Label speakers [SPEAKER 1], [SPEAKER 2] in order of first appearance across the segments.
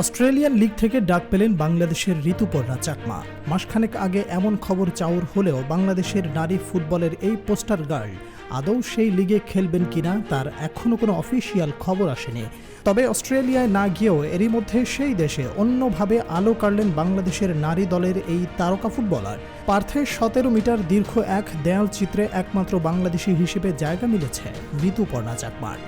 [SPEAKER 1] Australian league থেকে ডাক পেলেন বাংলাদেশের ঋতুপর্ণা চাকমা। মাসখানেক আগে এমন খবর চাউর হলেও বাংলাদেশের নারী ফুটবলের এই পোস্টার গার্ল আদৌ সেই লিগে খেলবেন কিনা তার এখনও কোনো অফিসিয়াল খবর আসেনি। তবে অস্ট্রেলিয়ায় না গিয়েও এরই মধ্যে সেই দেশে অন্যভাবে আলো কাড়লেন বাংলাদেশের নারী দলের এই তারকা ফুটবলার। পার্থের সতেরো মিটার দীর্ঘ এক দেয়াল চিত্রে একমাত্র বাংলাদেশি হিসেবে জায়গা মিলেছে ঋতুপর্ণা চাকমার।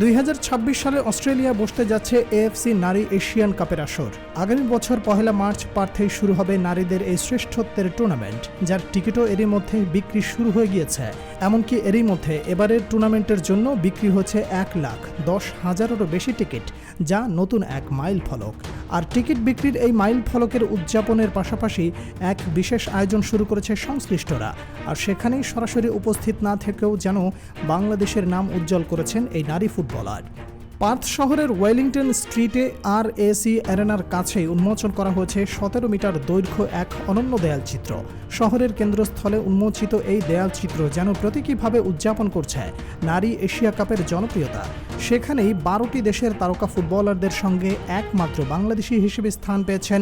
[SPEAKER 1] দুই হাজার ছাব্বিশ সালে অস্ট্রেলিয়া বসতে যাচ্ছে এএফসি নারী এশিয়ান কাপের আসর। আগামী বছর পহেলা মার্চ পার্থেই শুরু হবে নারীদের এই শ্রেষ্ঠত্বের টুর্নামেন্ট, যার টিকিটও এরই মধ্যে বিক্রি শুরু হয়ে গিয়েছে। এমনকি এরই মধ্যে এবারের টুর্নামেন্টের জন্য বিক্রি হচ্ছে এক লাখ দশ হাজারেরও বেশি টিকিট, যা নতুন এক মাইল ফলক। আর টিকিট বিক্রির এই মাইল ফলকের উদযাপনের পাশাপাশি এক বিশেষ আয়োজন শুরু করেছে সংশ্লিষ্টরা। আর সেখানেই সরাসরি উপস্থিত না থেকেও যেন বাংলাদেশের নাম উজ্জ্বল করেছেন এই নারী ফুটবলার। পার্থ শহরের ওয়েলিংটন স্ট্রিটে আর এসি অ্যারেনার কাছেই উন্মোচন করা হয়েছে সতেরো মিটার দৈর্ঘ্য এক অনন্য দেয়াল চিত্র। শহরের কেন্দ্রস্থলে উন্মোচিত এই দেয়াল চিত্র যেন প্রতীকীভাবে উদযাপন করছে নারী এশিয়া কাপের জনপ্রিয়তা। সেখানেই বারোটি দেশের তারকা ফুটবলারদের সঙ্গে একমাত্র বাংলাদেশি হিসেবে স্থান পেয়েছেন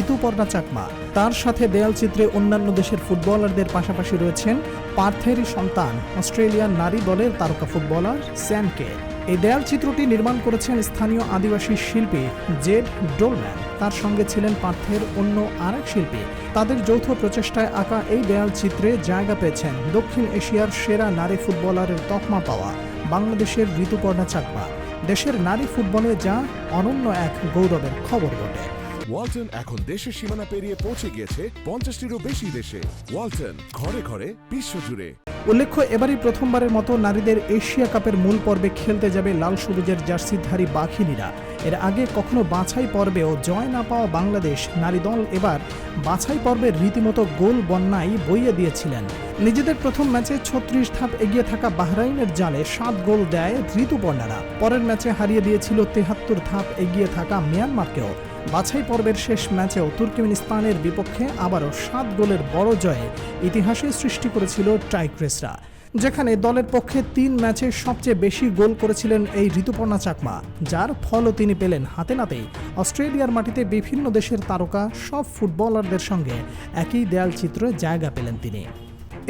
[SPEAKER 1] ঋতুপর্ণা চাকমা। তার সাথে দেয়াল চিত্রে অন্যান্য দেশের ফুটবলারদের পাশাপাশি রয়েছেন পার্থেরই সন্তান অস্ট্রেলিয়ান নারী দলের তারকা ফুটবলার স্যানকে। এই দেয়াল চিত্রটি নির্মাণ করেছেন স্থানীয় আদিবাসী শিল্পী জেড ডোলম্যান। তার সঙ্গে ছিলেন পার্থের অন্য আরেক শিল্পী। তাদের যৌথ প্রচেষ্টায় আঁকা এই দেয়াল চিত্রে জায়গা পেয়েছেন দক্ষিণ এশিয়ার সেরা নারী ফুটবলারের তকমা পাওয়া। বাংলাদেশের ঋতুপর্ণা চাকমা দেশের নারী ফুটবলে যা অনন্য এক গৌরবের খবর বটে।
[SPEAKER 2] ওয়ালটন এখন দেশের সীমানা পেরিয়ে পৌঁছে গিয়েছে পঞ্চাশটিরও বেশি দেশে। ওয়ালটন ঘরে ঘরে বিশ্বজুড়ে।
[SPEAKER 1] উল্লেখ্য এবারই প্রথমবারের মতো নারীদের এশিয়া কাপের মূল পর্বে খেলতে যাবে লাল সবুজের জার্সিধারী বাঘিনীরা। এর আগে কখনো বাছাই পর্বেও জয় না পাওয়া বাংলাদেশ নারী দল এবার বাছাই পর্বের রীতিমতো গোল বন্যায় বইয়ে দিয়েছিলেন। নিজেদের প্রথম ম্যাচে ছত্রিশ ধাপ এগিয়ে থাকা বাহরাইনের জালে সাত গোল দেয় ঋতুপর্ণারা পরের ম্যাচে হারিয়ে দিয়েছিল তেহাত্তর ধাপ এগিয়ে থাকা মিয়ানমারকেও। বাছাই পর্বের শেষ ম্যাচেও তুর্কমেনিস্তানের বিপক্ষে আবারও সাত গোলের বড় জয়ে ইতিহাসে সৃষ্টি করেছিল টাইক্রেসরা যেখানে দলের পক্ষে তিন ম্যাচে সবচেয়ে বেশি গোল করেছিলেন এই ঋতুপর্ণা চাকমা, যার ফলও তিনি পেলেন হাতে নাতেই। অস্ট্রেলিয়ার মাটিতে বিভিন্ন দেশের তারকা, সব ফুটবলারদের সঙ্গে একই দেয়াল চিত্র জায়গা পেলেন তিনি।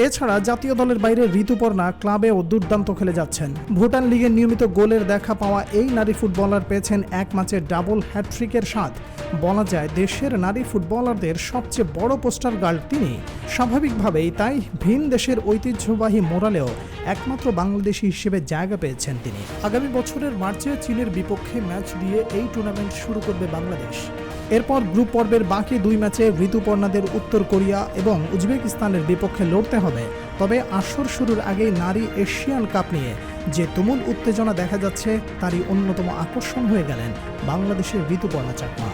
[SPEAKER 1] এছাড়া জাতীয় দলের বাইরে ঋতুপর্ণা ক্লাবেও দুর্দান্ত খেলে যাচ্ছেন। ভুটান লিগে নিয়মিত গোলের দেখা পাওয়া এই নারী ফুটবলার পেয়েছেন এক ম্যাচে ডাবল হ্যাট্রিকের স্বাদ। বলা যায়, দেশের নারী ফুটবলারদের সবচেয়ে বড় পোস্টার গার্ল তিনি। স্বাভাবিকভাবেই তাই ভিন দেশের ঐতিহ্যবাহী মোরালেও একমাত্র বাংলাদেশি হিসেবে জায়গা পেয়েছেন তিনি। আগামী বছরের মার্চে চীনের বিপক্ষে ম্যাচ দিয়ে এই টুর্নামেন্ট শুরু করবে বাংলাদেশ। এরপর গ্রুপ পর্বের বাকি দুই ম্যাচে ঋতুপর্ণাদের উত্তর কোরিয়া এবং উজবেকিস্তানের বিপক্ষে লড়তে হবে। তবে আসর শুরুর আগেই নারী এশিয়ান কাপ নিয়ে যে তুমুল উত্তেজনা দেখা যাচ্ছে, তারই অন্যতম আকর্ষণ হয়ে গেলেন বাংলাদেশের ঋতুপর্ণা চাকমা।